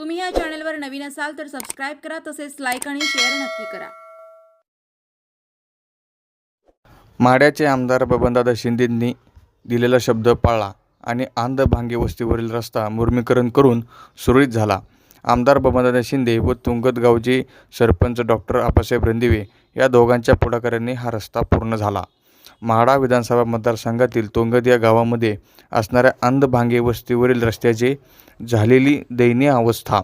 तुम्ही या चॅनलवर नवीन असाल तर सबस्क्राईब करा तसेच लाईक आणि शेअर नक्की करा. माड्याचे आमदार बबनदादा शिंदेंनी दिलेला शब्द पाळला आणि आंध भांगे वस्तीवरील रस्ता मुर्मीकरण करून सुरळीत झाला. आमदार बबनदादा शिंदे व तुंगत गावचे सरपंच डॉक्टर आबासाहेब रणदिवे या दोघांच्या पुढाकाराने हा रस्ता पूर्ण झाला. म्हाडा विधानसभा मतदारसंघातील तोंगद या गावामध्ये असणाऱ्या अंधभांगे वस्तीवरील रस्त्याची झालेली दयनीय अवस्था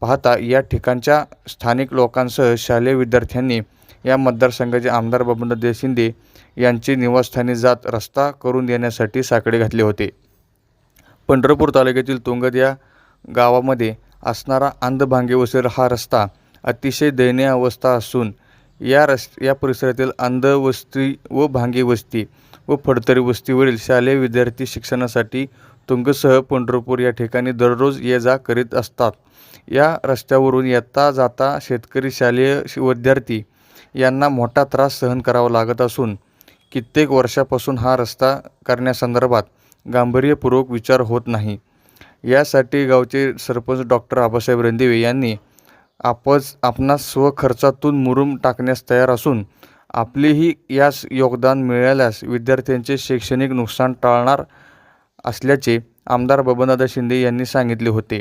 पाहता या ठिकाणच्या स्थानिक लोकांसह शालेय विद्यार्थ्यांनी या मतदारसंघाचे आमदार बबनदादा शिंदे यांचे निवासस्थानी जात रस्ता करून देण्यासाठी साकडे घातले होते. पंढरपूर तालुक्यातील तोंगदिया या गावामध्ये असणारा अंधभांगे वसेर हा रस्ता अतिशय दयनीय अवस्था असून या रस् या परिसरातील अंध वस्ती व भांगे वस्ती व फडतरी वस्तीवरील शालेय विद्यार्थी शिक्षणासाठी तुंगसह पंढरपूर या ठिकाणी दररोज ये जा करीत असतात. या रस्त्यावरून येता जाता शेतकरी शालेय विद्यार्थी यांना मोठा त्रास सहन करावा लागत असून कित्येक वर्षापासून हा रस्ता करण्यासंदर्भात गांभीर्यपूर्वक विचार होत नाही. यासाठी गावचे सरपंच डॉक्टर आबासाहेब रणदिवे यांनी आपच आपणास स्वखर्चातून मुरूम टाकण्यास तयार असून आपलेही यास योगदान मिळाल्यास विद्यार्थ्यांचे शैक्षणिक नुकसान टाळणार असल्याचे आमदार बबनदादा शिंदे यांनी सांगितले होते.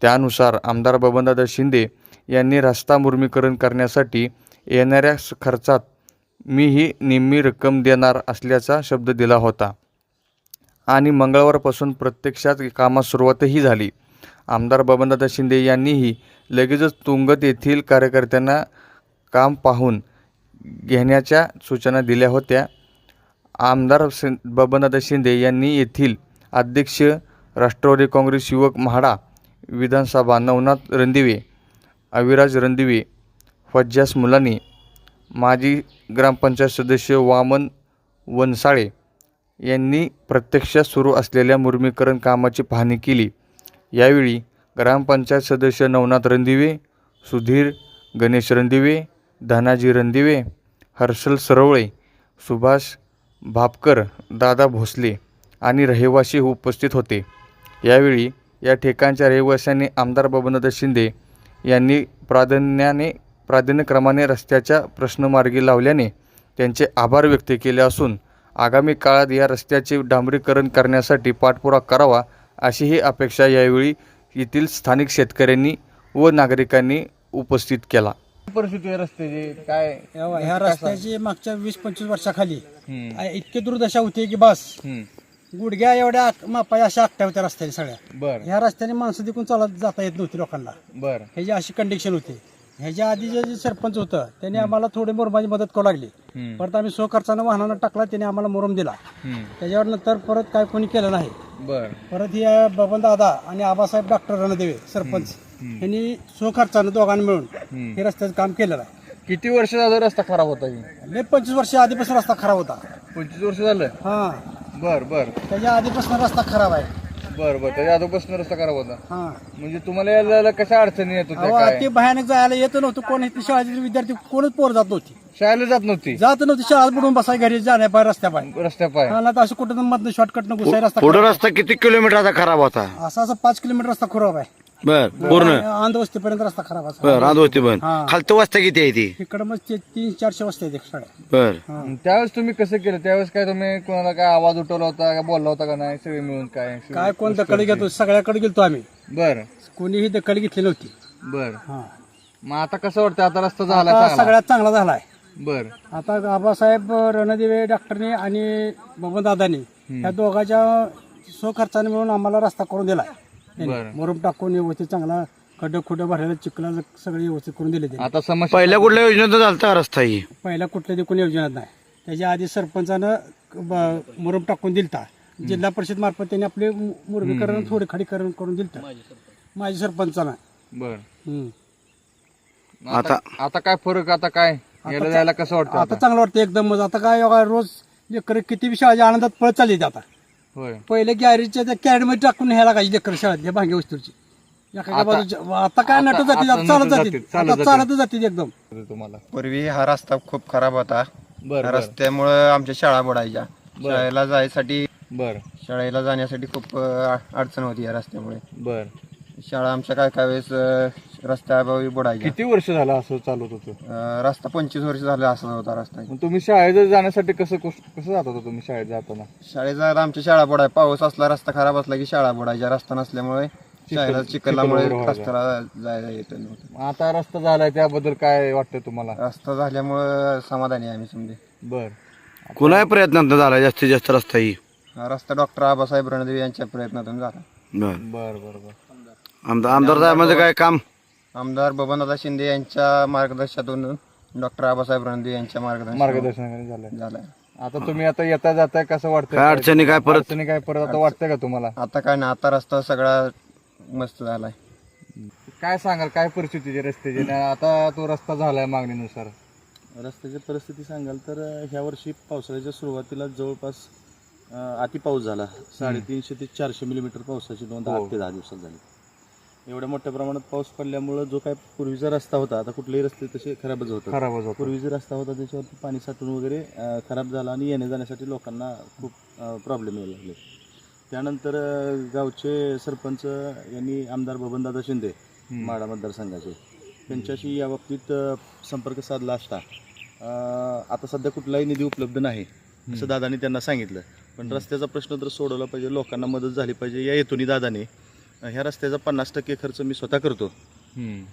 त्यानुसार आमदार बबनदादा शिंदे यांनी रस्ता मुर्मीकरण करण्यासाठी येणाऱ्या खर्चात मी ही निम्मी रक्कम देणार असल्याचा शब्द दिला होता. आणि मंगळवारपासून प्रत्यक्षात कामास सुरुवातही झाली. आमदार बबनदादा शिंदे यांनीही लगेचच तुंगत येथील कार्यकर्त्यांना काम पाहून घेण्याच्या सूचना दिल्या होत्या. आमदार शिं बबनदादा शिंदे यांनी येथील अध्यक्ष राष्ट्रवादी काँग्रेस युवक म्हाडा विधानसभा नवनाथ रणदिवे अविराज रणदिवे फज्जास मुलानी माजी ग्रामपंचायत सदस्य वामन वनसाळे यांनी प्रत्यक्षात सुरू असलेल्या मुर्मीकरण कामाची पाहणी केली. यावेळी ग्रामपंचायत सदस्य नवनाथ रणदिवे सुधीर गणेश रणदिवे धनाजी रणदिवे हर्षल सरवळे सुभाष भापकर दादा भोसले आणि रहिवासी उपस्थित होते. यावेळी या ठिकाणच्या रहिवाशांनी आमदार बबनदादा शिंदे यांनी प्राधान्याने प्राधान्यक्रमाने रस्त्याच्या प्रश्न मार्गी लावल्याने त्यांचे आभार व्यक्त केले असून आगामी काळात या रस्त्याचे डांबरीकरण करण्यासाठी पाठपुरा करावा अशीही अपेक्षा यावेळी येथील स्थानिक शेतकऱ्यांनी व नागरिकांनी उपस्थित केला. परिस्थिती आहे रस्त्याची. काय ह्या रस्त्याची मागच्या वीस पंचवीस वर्षाखाली हम्म, इतकी दुर्दशा होती की बस. हम्म, गुडघ्या एवढ्या मापाया अशा आकट्या होत्या रस्त्याने सगळ्या. बर. ह्या रस्त्याने माणसं तिकून चालत जाता येत नव्हती लोकांना. बर. ह्याची अशी कंडिशन होती. ह्याच्या आधी जे जे सरपंच होतं त्यांनी आम्हाला थोडी मुरमाची मदत करू लागली. हम्म, परत आम्ही स्वखर्चानं वाहनानं टाकला त्याने आम्हाला मुरम दिला. हम्म, त्याच्यावर नंतर परत काय कोणी केलं नाही. बर. परत ही आहे बबन दादा आणि आबासाहेब डॉक्टर रणदेवे सरपंच यांनी स्वखर्चानं दोघांना मिळून हम्म. हे रस्त्याचं काम केलेलं आहे. किती वर्ष झालं रस्ता खराब होता ही? लय पंचवीस वर्ष आधीपासून रस्ता खराब होता. पंचवीस वर्ष झालं? हा. बर बर. त्याच्या आधीपासून रस्ता खराब आहे. बर बर. त्याच्या अगोदरपासून रस्ता खराब होता हा. म्हणजे तुम्हाला यायला जायला कशा अडचणी येत होत्या? अहो, काय? ते भयानक जायला येत नव्हतं. कोण इथे शाळेतील विद्यार्थी कोणच पोर जात नव्हती. शाळेला जात नव्हती? जात नव्हती. शाळा बुडून बसाय घरी जाण्या पाय रस्त्या पाय. रस्त्या पाय. हा, नाही तर असं कुठं मधनं शॉर्टकट न घुसाय रस्ता पुढे रस्ता किती किलोमीटरचा खराब होता? असा असं पाच किलोमीटर रस्ता खराब आहे. बर पूर्ण. आंधवस्तीपर्यंत रस्ता खराब असा. बर रांधवती पण. हा. खालतं वाजता किती आहे ती? इकडं मग ते तीन चारशे वाजता येते बर. हा. त्यावेळेस तुम्ही कसं केलं? त्यावेळेस काय तुम्ही कोणाला काय आवाज उठवला होता का बोलला होता का नाही? सगळे मिळून काय? काय कोण दखल घेतो? सगळ्याकडे गेलतो आम्ही. बर. कोणीही दखल घेतली नव्हती. बर. हा. मग आता कसं वाटतं आता रस्ता झाला आता चांगला? सगळ्यात चांगला झालाय. बर. आता बाबासाहेब रणदिवे डॉक्टरने आणि बबनदादानी या दोघांच्या स्वखर्चाने मिळून आम्हाला रस्ता करून दिलाय. बरं. मुरुम टाकून व्यवस्थित चांगला खड्डे खुड्डे भरलेलं चिखला सगळे व्यवस्थित करून दिले ते. आता समस्या पहिल्या कुठल्या योजनेत झालता रस्ता ही? पहिला कुठल्या देखून योजनात नाही. त्याच्या आधी सरपंचानं ब- मुरुम टाकून दिलता. जिल्हा परिषद मार्फत त्यांनी आपले मु- मुरमीकरण थोडे खडीकरण करून दिलत. माझ्या सरपंचानं. बर. हम्म. आता आता काय फरक आता काय? यायला जायला कसं वाटतं आता चांगलं वाटतं एकदम. आता काय बघा, रोज लेकर किती बी शाळेच्या आनंदात पळत चालली आता. होय. पहिले गॅरेजच्या त्या कॅरेटमध्ये टाकून न्यायला लागायची लेकर शाळेत भांगे वस्तूची. एखाद्या बाजूच्या आता काय नट जाते आता चालत जाते चालत आता चालत जाते एकदम. तुम्हाला. पूर्वी हा रस्ता खूप खराब होता. बर बर. रस्त्यामुळं आमच्या शाळा बुडायच्या. शाळेला जायसाठी बर. शाळेला जाण्यासाठी खूप अ, अडचण होती या रस्त्यामुळे. बर. शाळा आमच्या काय काय वेळेस अं, रस्त्याअभावी बुडायच्या किती वर्ष झालं असं चालत होतं? अं, रस्ता पंचवीस वर्ष झाले असा होता रस्ता. मग तुम्ही शाळेत जाण्यासाठी कसं कसं जात होता तुम्ही शाळेत जाताना? शाळेत जायला आमची शाळा बुडाय पाऊस असला रस्ता खराब असला की शाळा बुडायच्या. रस्ता नसल्यामुळे शाळेला चिखलामुळे चिखल वगैरे रस्त्याला जायला येत नव्हतं. मग आता रस्ता झालाय त्याबद्दल काय वाटतं तुम्हाला? रस्ता झाल्यामुळे समाधानी आहे आम्ही समजे. बर. कुणाही प्रयत्नात झाला जास्तीत जास्त रस्ता ही. हा रस्ता डॉक्टर आबासाहेब रणदेवी यांच्या प्रयत्नातून झाला. बर. बर बर बर. आमदार आमदार साहेबांचं काय काम? आमदार बबनदादा शिंदे यांच्या मार्गदर्शनातून डॉक्टर आबासाहेब रणदेवी यांच्या मार्गदर्शन मार्गदर्शनाखाली झालंय. झालंय. आता तुम्ही आता येता जाताय कसं वाटतंय? काय अडचणी काय परत? अडचणी काय परत आता वाटतंय का तुम्हाला? आता काय ना आता रस्ता सगळा मस्त झालाय. काय सांगाल काय परिस्थितीची रस्त्याची? आणि आता तो रस्ता झालाय मागणीनुसार. रस्त्याची परिस्थिती सांगाल तर अ, ह्या वर्षी पावसाळ्याच्या सुरुवातीला जवळपास अ, अति पाऊस झाला. साडेतीनशे ते चारशे मिलीमीटर पावसाची नोंद आठ ते दहा दिवसात झाली. एवढ्या मोठ्या प्रमाणात पाऊस पडल्यामुळं जो काय पूर्वीचा रस्ता होता आता कुठलेही रस्ते तसे खराबच होतात. खराबच होतो पूर्वी जो रस्ता होता त्याच्यावरती पाणी साठून वगैरे अ, खराब झाला आणि येण्या जाण्यासाठी लोकांना खूप प्रॉब्लेम यायला लागले. त्यानंतर अ, गावचे सरपंच यांनी आमदार बबनदादा शिंदे माडा मतदारसंघाचे त्यांच्याशी या बाबतीत अ, संपर्क साधला असता. अ, आता सध्या कुठलाही निधी उपलब्ध नाही असं दादानी त्यांना सांगितलं. पण रस्त्याचा प्रश्न तर सोडवला पाहिजे लोकांना मदत झाली पाहिजे या हेतूनी दादाने ह्या रस्त्याचा पन्नास टक्के खर्च मी स्वतः करतो.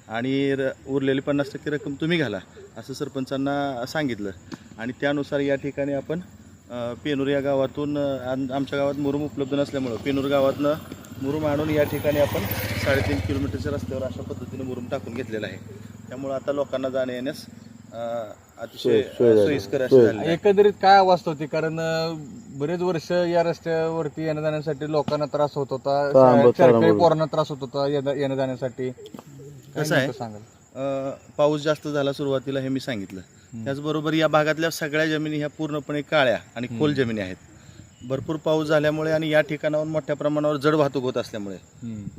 आणि र उरलेली पन्नास टक्के रक्कम तुम्ही घाला असं सरपंचांना सांगितलं. आणि त्यानुसार या ठिकाणी आपण पेनूर या गावातून आमच्या गावात मुरुम उपलब्ध नसल्यामुळं पेनूर गावातनं मुरुम आणून या ठिकाणी आपण साडेतीन किलोमीटरच्या रस्त्यावर अशा पद्धतीने मुरुम टाकून घेतलेला आहे. त्यामुळं आता लोकांना जाण्या येण्यास अतिशय सोयीस्कर. एकंदरीत काय अवस्था होती? कारण बरेच वर्ष या रस्त्यावरती येण्या जाण्यासाठी लोकांना त्रास होत होता. पोरांना त्रास होत होता येण्या जाण्यासाठी कसं आहे? सांगाल? पाऊस जास्त झाला सुरुवातीला हे मी सांगितलं. त्याचबरोबर या भागातल्या सगळ्या जमिनी ह्या पूर्णपणे काळ्या आणि खोल जमिनी आहेत. भरपूर पाऊस झाल्यामुळे आणि या ठिकाणावर मोठ्या प्रमाणावर जड वाहतूक होत असल्यामुळे.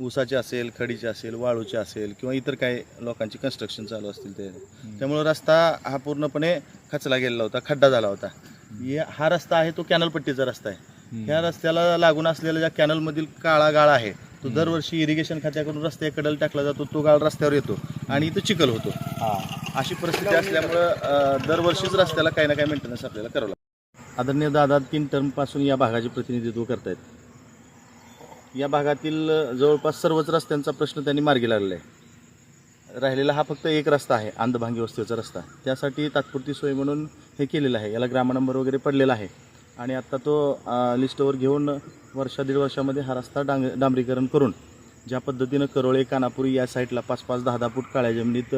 ऊसाचे असेल खडीचे असेल वाळूचे असेल किंवा इतर काही लोकांची कन्स्ट्रक्शन चालू असतील ते. त्यामुळे रस्ता हा पूर्णपणे खचला गेलेला होता खड्डा झाला होता. हा रस्ता आहे तो कॅनल पट्टीचा रस्ता आहे. ह्या रस्त्याला लागून असलेला ज्या कॅनलमधील काळा गाळ आहे तो दरवर्षी इरिगेशन खात्याकडून रस्त्याकडे टाकला जातो तो गाळ रस्त्यावर येतो आणि इथं चिखल होतो. अशी परिस्थिती असल्यामुळं दरवर्षीच रस्त्याला काही ना काही मेंटेनन्स आपल्याला करावं लागतं आदरणीय दादा तीन टर्मपासून या भागाचे प्रतिनिधित्व करतायत. या भागातील जवळपास सर्वच रस्त्यांचा प्रश्न त्यांनी मार्गी लागलेला आहे राहिलेला हा फक्त एक रस्ता आहे आंधभांगी वस्तीचा रस्ता. त्यासाठी तात्पुरती सोय म्हणून हे केलेलं आहे. याला ग्राम नंबर वगैरे पडलेला आहे. आणि आत्ता तो लिस्टवर घेऊन वर्षा दीड वर्षामध्ये हा रस्ता डांग डांबरीकरण करून ज्या पद्धतीनं करोळे कानापुरी या साईडला पाच पाच दहा दहा फूट काळ्या जमिनीत.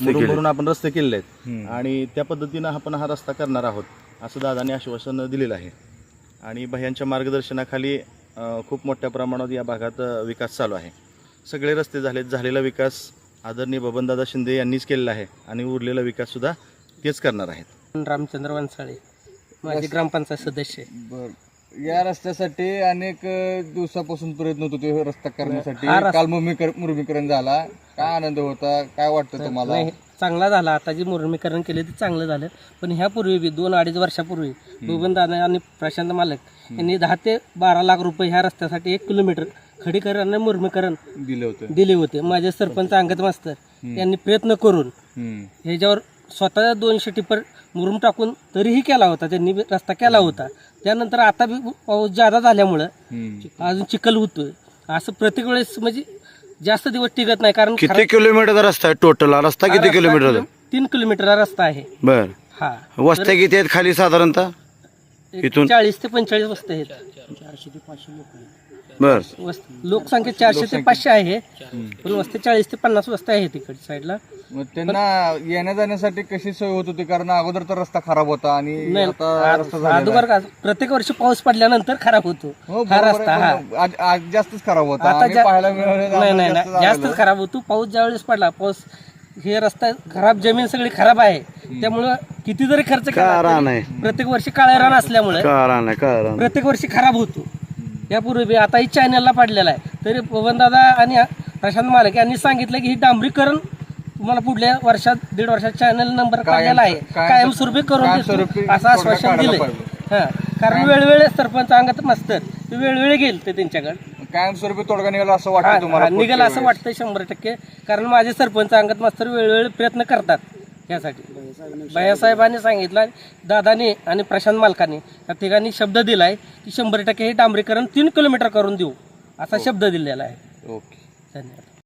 भरून आपण रस्ते केलेले आहेत आणि त्या पद्धतीनं आपण हा रस्ता करणार आहोत. असं दादाने आश्वासन दिलेलं आहे. आणि भयांच्या मार्गदर्शनाखाली खूप मोठ्या प्रमाणात या भागात विकास चालू आहे. सगळे रस्ते झालेत. झालेला विकास आदरणीय बबनदादा शिंदे यांनीच केलेला आहे आणि उरलेला विकाससुद्धा तेच करणार आहेत. रामचंद्र वनसाळे माझे ग्रामपंचायत सदस्य. बर. या रस्त्यासाठी अनेक दिवसापासून प्रयत्न होतो ते रस्ता करण्यासाठी. काल मुर्मीकर- मुर्मीकरण झाला. काय आनंद होता? काय वाटतं तुम्हाला? चांगला झाला. आता जी मुरमीकरण केले ते चांगलं झालं. पण ह्यापूर्वी बी दोन अडीच वर्षापूर्वी दादा आणि प्रशांत मालक यांनी दहा ते बारा लाख रुपये ह्या रस्त्यासाठी एक किलोमीटर खडीकरण आणि मुरमीकरण दिले होते. दिले होते. माझे सरपंच अंगत मास्तर यांनी प्रयत्न करून. ह्याच्यावर स्वतः दोनशे टिपर मुरुम टाकून तरीही केला होता. त्यांनी रस्ता केला होता. त्यानंतर आता बी पाऊस जादा झाल्यामुळं. अजून चिखल होतोय. असं प्रत्येक वेळेस म्हणजे जास्त दिवस टिकत नाही कारण किती किलोमीटरचा रस्ता आहे टोटल रस्ता हा किती रस्ता किलोमीटरचा किलो- तीन किलोमीटरचा रस्ता आहे. बर. हा. वस्त्या किती आहेत खाली साधारणतः? एक इथून? चाळीस ते पंचेचाळीस वस्ती आहेत. चारशे ते पाचशे लोक बर. लोकसंख्या चारशे ते पाचशे आहे. पण वस्ती चाळीस ते पन्नास वस्ती आहेत तिकडच्या साईडला. मग त्यांना येण्या जाण्यासाठी कशी सोय होत होती? कारण अगोदर तर रस्ता खराब होता आणि नाही आता रस्ता झालेला आहे. अगोदर का प्रत्येक वर्षी पाऊस पडल्यानंतर खराब होतो. हो, हा बरोबर रस्ता आहे, हा. पण आज आज जास्तच खराब होता. आता आम्ही जा- पाहायला मिळालं नाही नाही जास्त नाही जास्तच. खराब होतो. पाऊस ज्यावेळेस पडला पाऊस हे रस्ता खराब जमीन सगळी खराब आहे. त्यामुळं किती जरी खर्च केला. रान आहे? प्रत्येक वर्षी काळ्या रान असल्यामुळे आहे? प्रत्येक वर्षी खराब होतो. यापूर्वी बी आताही चॅनलला पडलेला आहे. तरी पवनदादा आणि प्रशांत मालक यांनी सांगितलं की ही डांबरीकरण तुम्हाला पुढल्या वर्षात दीड वर्षात चॅनल नंबर काढलेला आहे. कायम- कायमस्वरूपी करून देतो असं आश्वासन पाहिजे. हा. कारण वेळोवेळी सरपंच अंगात मस्तर ते वेळोवेळी गेल ते त्यांच्याकडे. कायमस्वरूपी तोडगा निघाला असं वाटतं तुम्हाला निघेल असं वाटतंय शंभर टक्के. कारण माझे सरपंच अंगत मास्तर वेळोवेळी प्रयत्न करतात यासाठी. भैयासाहेबांनी सांगितलं दादाने आणि प्रशांत मालकाने या ठिकाणी शब्द दिलाय की शंभर टक्के हे डांबरीकरण तीन किलोमीटर करून देऊ असा शब्द दिलेला आहे. ओके. धन्यवाद.